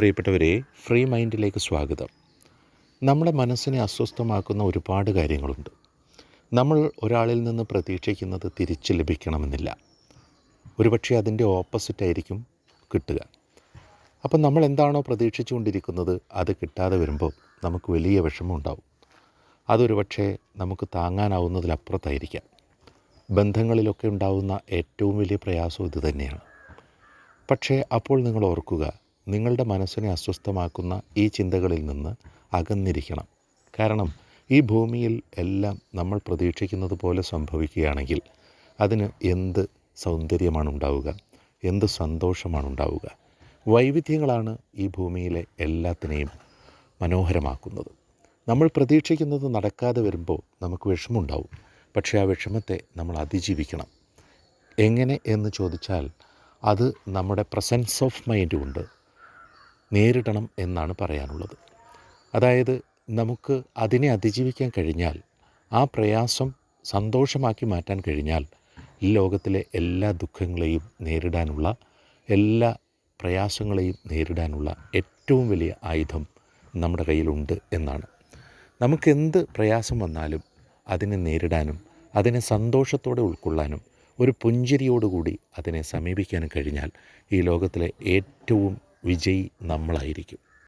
പ്രിയപ്പെട്ടവരെ ഫ്രീ മൈൻഡിലേക്ക് സ്വാഗതം. നമ്മുടെ മനസ്സിനെ അസ്വസ്ഥമാക്കുന്ന ഒരുപാട് കാര്യങ്ങളുണ്ട്. നമ്മൾ ഒരാളിൽ നിന്ന് പ്രതീക്ഷിക്കുന്നത് തിരിച്ച് ലഭിക്കണമെന്നില്ല. ഒരുപക്ഷെ അതിന്റെ ഓപ്പോസിറ്റായിരിക്കും കിട്ടുക. അപ്പം നമ്മൾ എന്താണോ പ്രതീക്ഷിച്ചുകൊണ്ടിരിക്കുന്നത് അത് കിട്ടാതെ വരുമ്പോൾ നമുക്ക് വലിയ വിഷമം ഉണ്ടാവും. അതൊരു പക്ഷേ നമുക്ക് താങ്ങാനാവുന്നതിലപ്പുറത്തായിരിക്കാം. ബന്ധങ്ങളിലൊക്കെ ഉണ്ടാവുന്ന ഏറ്റവും വലിയ പ്രയാസം ഇത് തന്നെയാണ്. പക്ഷേ അപ്പോൾ നിങ്ങൾ ഓർക്കുക നിങ്ങളുടെ മനസ്സിനെ അസ്വസ്ഥമാക്കുന്ന ഈ ചിന്തകളിൽ നിന്ന് അകന്നിരിക്കണം. കാരണം ഈ ഭൂമിയിൽ എല്ലാം നമ്മൾ പ്രതീക്ഷിക്കുന്നത് പോലെ സംഭവിക്കുകയാണെങ്കിൽ അതിന് എന്ത് സൗന്ദര്യമാണ് ഉണ്ടാവുക എന്ത് സന്തോഷമാണ് ഉണ്ടാവുക വൈവിധ്യങ്ങളാണ് ഈ ഭൂമിയിലെ എല്ലാത്തിനെയും മനോഹരമാക്കുന്നത്. നമ്മൾ പ്രതീക്ഷിക്കുന്നത് നടക്കാതെ വരുമ്പോൾ നമുക്ക് വിഷമമുണ്ടാവും. പക്ഷേ ആ വിഷമത്തെ നമ്മൾ അതിജീവിക്കണം. എങ്ങനെ എന്ന് ചോദിച്ചാൽ അത് നമ്മുടെ പ്രസൻസ് ഓഫ് മൈൻഡ് കൊണ്ട് നേരിടണം എന്നാണ് പറയാനുള്ളത്. അതായത് നമുക്ക് അതിനെ അതിജീവിക്കാൻ കഴിഞ്ഞാൽ ആ പ്രയാസം സന്തോഷമാക്കി മാറ്റാൻ കഴിഞ്ഞാൽ ഈ ലോകത്തിലെ എല്ലാ ദുഃഖങ്ങളെയും നേരിടാനുള്ള എല്ലാ പ്രയാസങ്ങളെയും നേരിടാനുള്ള ഏറ്റവും വലിയ ആയുധം നമ്മുടെ കയ്യിലുണ്ട് എന്നാണ്. നമുക്കെന്ത് പ്രയാസം വന്നാലും അതിനെ നേരിടാനും അതിനെ സന്തോഷത്തോടെ ഉൾക്കൊള്ളാനും ഒരു പുഞ്ചിരിയോടുകൂടി അതിനെ സമീപിക്കാനും കഴിഞ്ഞാൽ ഈ ലോകത്തിലെ ഏറ്റവും വിജയി നമ്മളായിരിക്കും.